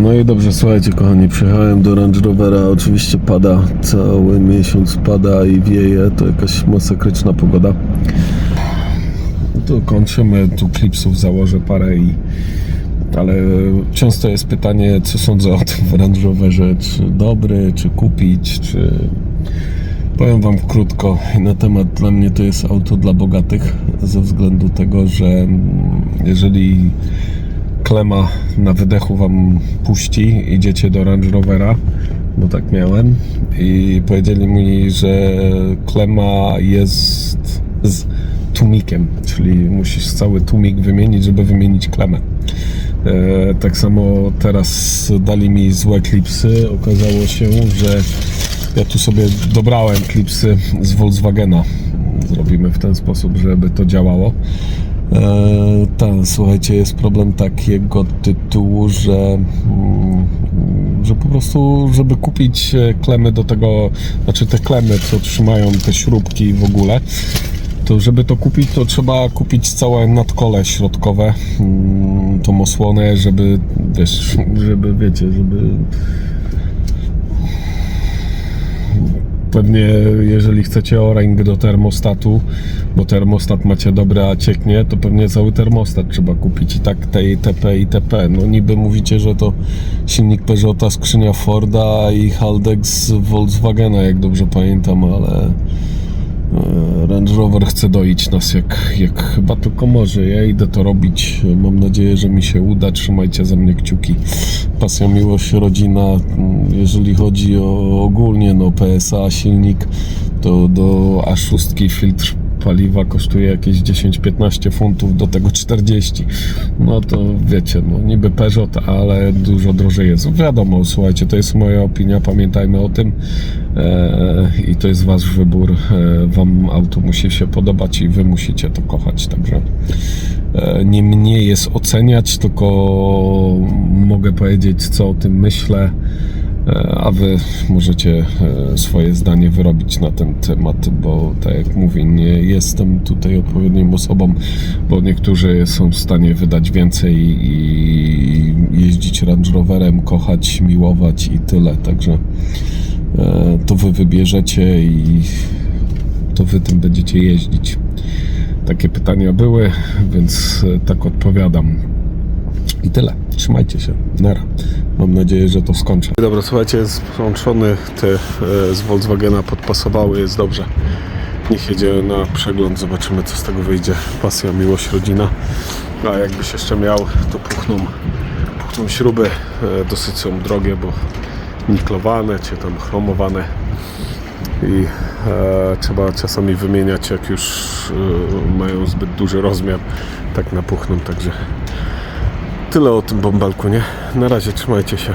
No i dobrze, słuchajcie kochani, przyjechałem do Range Rovera, oczywiście pada, cały miesiąc pada i wieje, to jakaś masakryczna pogoda. Tu kończymy, tu klipsów założę parę i... Ale często jest pytanie, co sądzę o tym Range Roverze, czy dobry, czy kupić, czy... Powiem Wam krótko na temat, dla mnie to jest auto dla bogatych, ze względu tego, że jeżeli klema na wydechu wam puści, idziecie do Range Rovera, bo tak miałem i powiedzieli mi, że klema jest z tłumikiem, czyli musisz cały tłumik wymienić, żeby wymienić klemę. E, tak samo teraz dali mi złe klipsy. Okazało się, że ja tu sobie dobrałem klipsy z Volkswagena. Zrobimy w ten sposób, żeby to działało. Tak, słuchajcie, jest problem takiego tytułu, że, mm, że po prostu, żeby kupić e, klemy do tego, znaczy te klemy, co trzymają te śrubki w ogóle, to żeby to kupić, to trzeba kupić całe nadkole środkowe, mm, tą osłonę, żeby, wiesz, żeby, wiecie, żeby Pewnie jeżeli chcecie o-ring do termostatu, bo termostat macie dobry, a cieknie, to pewnie cały termostat trzeba kupić i tak te itp. itp. No niby mówicie, że to silnik Peugeota, skrzynia Forda i Haldex Volkswagena, jak dobrze pamiętam, ale e, Range Rover chce doić nas jak, jak chyba tylko może. Ja idę to robić. Mam nadzieję, że mi się uda. Trzymajcie za mnie kciuki. Pasja, miłość, rodzina. Jeżeli chodzi o ogólnie no PSA, silnik, to do A6 filtr paliwa kosztuje jakieś 10-15 funtów, do tego 40. No to wiecie, no niby Peugeot, ale dużo drożej jest. Wiadomo, słuchajcie, to jest moja opinia, pamiętajmy o tym e, i to jest wasz wybór. E, wam auto musi się podobać i wy musicie to kochać, nie mnie jest oceniać, tylko mogę powiedzieć, co o tym myślę. E, A wy możecie e, swoje zdanie wyrobić na ten temat, bo tak jak mówię, nie jestem tutaj odpowiednią osobą, bo niektórzy są w stanie wydać więcej i jeździć Range Roverem, kochać, miłować i tyle. Także e, to wy wybierzecie i to wy tym będziecie jeździć. Takie pytania były, więc e, tak odpowiadam. I tyle. Trzymajcie się. Nara. Mam nadzieję, że to skończę. Dobra, słuchajcie, jest włączony. Te e, z Volkswagena podpasowały, jest dobrze. Niech jedzie na przegląd, zobaczymy co z tego wyjdzie. Pasja, miłość, rodzina. A jakbyś jeszcze miał, to puchną, puchną śruby. E, dosyć są drogie, bo niklowane czy tam chromowane i e, trzeba czasami wymieniać, jak już e, mają zbyt duży rozmiar, tak napuchną, także tyle o tym bąbelku, nie? Na razie, trzymajcie się.